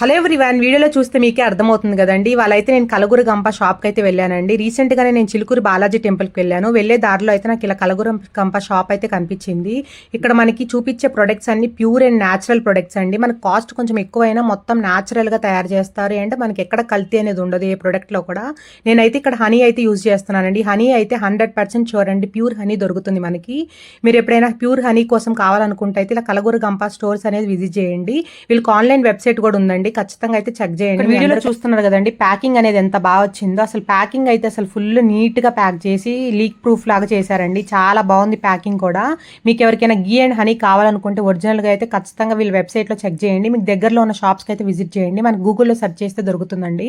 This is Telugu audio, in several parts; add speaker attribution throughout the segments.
Speaker 1: హలో వ్యాన్ వీడియోలో చూస్తే మీకే అర్థమవుతుంది కదండి. వాళ్ళైతే నేను కలగురు గంప షాప్కి అయితే వెళ్ళానండి. రీసెంట్గానే నేను చిలుకూరు బాలాజీ టెంపుల్కి వెళ్ళాను. వెళ్ళే దారిలో అయితే నాకు ఇలా కలగురు గంప షాప్ అయితే కనిపించింది. ఇక్కడ మనకి చూపించే ప్రొడక్ట్స్ అన్ని ప్యూర్ అండ్ న్యాచురల్ ప్రొడక్ట్స్ అండి. మనకు కాస్ట్ కొంచెం ఎక్కువైనా మొత్తం న్యాచురల్గా తయారు చేస్తారు. అండ్ మనకి ఎక్కడ కల్తీ అనేది ఉండదు ఏ ప్రొడక్ట్లో కూడా. నేనైతే ఇక్కడ హనీ అయితే యూజ్ చేస్తున్నానండి. హనీ అయితే హండ్రెడ్ పర్సెంట్ షూర్ అండి. ప్యూర్ హనీ దొరుకుతుంది మనకి. మీరు ఎప్పుడైనా ప్యూర్ హనీ కోసం కావాలనుకుంటే అయితే ఇలా కలగూరు గంప స్టోర్స్ అనేది విజిట్ చేయండి. వీళ్ళకి ఆన్లైన్ వెబ్సైట్ కూడా ఉందండి. ఖచ్చితంగా అయితే చెక్ చేయండి. వీడియోలో చూస్తున్నారు కదండి ప్యాకింగ్ అనేది ఎంత బాగా వచ్చిందో. అసలు ప్యాకింగ్ అయితే అసలు ఫుల్ నీట్గా ప్యాక్ చేసి లీక్ ప్రూఫ్ లాగా చేశారండి. చాలా బాగుంది ప్యాకింగ్ కూడా. మీకు ఎవరికైనా గీ అండ్ హనీ కావాలనుకుంటే ఒరిజినల్గా అయితే ఖచ్చితంగా వీళ్ళ వెబ్సైట్లో చెక్ చేయండి. మీకు దగ్గరలో ఉన్న షాప్స్కి అయితే విజిట్ చేయండి. మనకి గూగుల్లో సెర్చ్ చేస్తే దొరుకుతుందండి.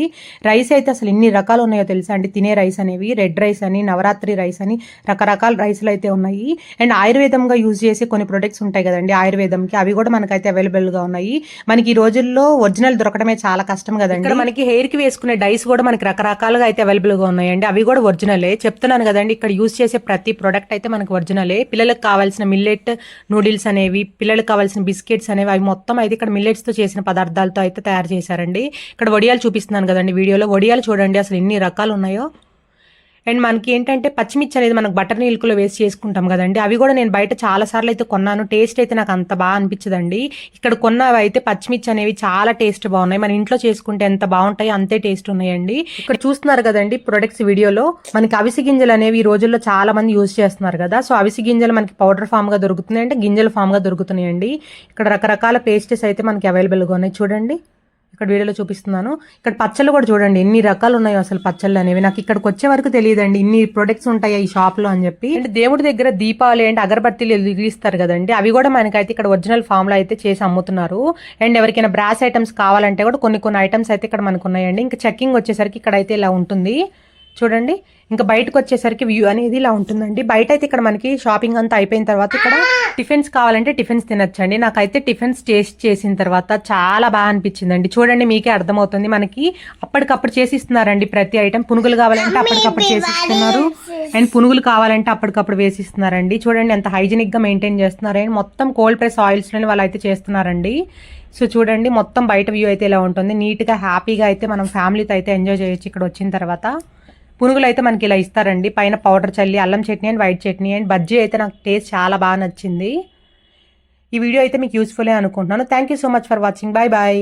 Speaker 1: రైస్ అయితే అసలు ఎన్ని రకాలు ఉన్నాయో తెలుసా అండి? తినే రైస్ అనేవి రెడ్ రైస్ అని నవరాత్రి రైస్ అని రకరకాల రైస్లు అయితే ఉన్నాయి. అండ్ ఆయుర్వేదంగా యూజ్ చేసే కొన్ని ప్రొడక్ట్స్ ఉంటాయి కదండి ఆయుర్వేదంకి అవి కూడా మనకైతే అవైలబుల్గా ఉన్నాయి. మనకి ఈ రోజుల్లో ఒరిజినల్ దొరకడమే చాలా కష్టం కదండి. ఇక్కడ మనకి హెయిర్కి వేసుకునే డైస్ కూడా మనకి రకరకాలుగా అయితే అవైలబుల్గా ఉన్నాయండి. అవి కూడా ఒరిజినలే చెప్తున్నాను కదండి ఇక్కడ యూజ్ చేసే ప్రతి ప్రొడక్ట్ అయితే మనకి ఒరిజినలే పిల్లలకు కావాల్సిన మిల్లెట్ నూడిల్స్ అనేవి పిల్లలకు కావాల్సిన బిస్కెట్స్ అనేవి అవి మొత్తం అయితే ఇక్కడ మిల్లెట్స్తో చేసిన పదార్థాలతో అయితే తయారు చేశారండి. ఇక్కడ వడియాలు చూపిస్తున్నాను కదండి వీడియోలో వడియాలు చూడండి అసలు ఎన్ని రకాలు ఉన్నాయో. అండ్ మనకి ఏంటంటే పచ్చిమిర్చి అనేది మనకు బటర్ మిల్క్లో వేసి చేసుకుంటాం కదండి. అవి కూడా నేను బయట చాలా సార్లు అయితే కొన్నాను. టేస్ట్ అయితే నాకు అంత బాగా అనిపించదండి. ఇక్కడ కొన్నవి అయితే పచ్చిమిర్చి అనేవి చాలా టేస్ట్ బాగున్నాయి. మన ఇంట్లో చేసుకుంటే ఎంత బాగుంటాయి అంతే టేస్ట్ ఉన్నాయండి. ఇక్కడ చూస్తున్నారు కదండి ప్రొడక్ట్స్ వీడియోలో. మనకి అవిసి గింజలు అనేవి ఈ రోజుల్లో చాలా మంది యూజ్ చేస్తున్నారు కదా. సో అవిసి గింజలు మనకి పౌడర్ ఫామ్గా దొరుకుతున్నాయి అంటే గింజల ఫామ్గా దొరుకుతున్నాయండి. ఇక్కడ రకరకాల పేస్టెస్ అయితే మనకి అవైలబుల్గా ఉన్నాయి. చూడండి. ఇక్కడ వీడియోలో చూపిస్తున్నాను. ఇక్కడ పచ్చళ్ళు కూడా చూడండి ఎన్ని రకాలు ఉన్నాయో అసలు పచ్చళ్ళు అనేవి. నాకు ఇక్కడికి వచ్చే వరకు తెలియదండి ఇన్ని ప్రొడక్ట్స్ ఉంటాయి ఈ షాప్లో అని చెప్పి. అంటే దేవుడి దగ్గర దీపావళి అండ్ అగరబత్తీలు వెలిగిస్తారు కదండి అవి కూడా మనకైతే ఇక్కడ ఒరిజినల్ ఫామ్లో అయితే చేసి అమ్ముతున్నారు. అండ్ ఎవరికైనా బ్రాస్ ఐటమ్స్ కావాలంటే కూడా కొన్ని కొన్ని ఐటమ్స్ అయితే ఇక్కడ మనకు ఉన్నాయండి. ఇంకా చెక్కింగ్ వచ్చేసరికి ఇక్కడ అయితే ఇలా ఉంటుంది. చూడండి. ఇంకా బయటకు వచ్చేసరికి వ్యూ అనేది ఇలా ఉంటుందండి. బయట అయితే ఇక్కడ మనకి షాపింగ్ అంతా అయిపోయిన తర్వాత ఇక్కడ టిఫిన్స్ కావాలంటే టిఫిన్స్ తినొచ్చండి. నాకైతే టిఫిన్స్ టేస్ట్ చేసిన తర్వాత చాలా బాగా అనిపించిందండి. చూడండి మీకే అర్థమవుతుంది. మనకి అప్పటికప్పుడు చేసి ఇస్తున్నారండి ప్రతి ఐటమ్ పునుగులు కావాలంటే అప్పటికప్పుడు చేసి ఇస్తున్నారు అండ్ పునుగులు కావాలంటే అప్పటికప్పుడు వేసి ఇస్తున్నారండి చూడండి ఎంత హైజీనిక్గా మెయింటైన్ చేస్తున్నారు. అండ్ మొత్తం కోల్డ్ ప్రెస్ ఆయిల్స్లోనే వాళ్ళు అయితే చేస్తున్నారండి. సో చూడండి మొత్తం బయట వ్యూ అయితే ఇలా ఉంటుంది. నీట్గా హ్యాపీగా అయితే మనం ఫ్యామిలీతో అయితే ఎంజాయ్ చేయొచ్చు ఇక్కడ వచ్చిన తర్వాత. పునుగులు అయితే మనకి ఇలా ఇస్తారండి. పైన పౌడర్ చల్లి అల్లం chutney and white chutney and bajji అయితే నాకు టేస్ట్ చాలా బాగా నచ్చింది. ఈ వీడియో అయితే మీకు యూస్ఫుల్ అనుకుంటున్నాను. Thank you so much for watching bye bye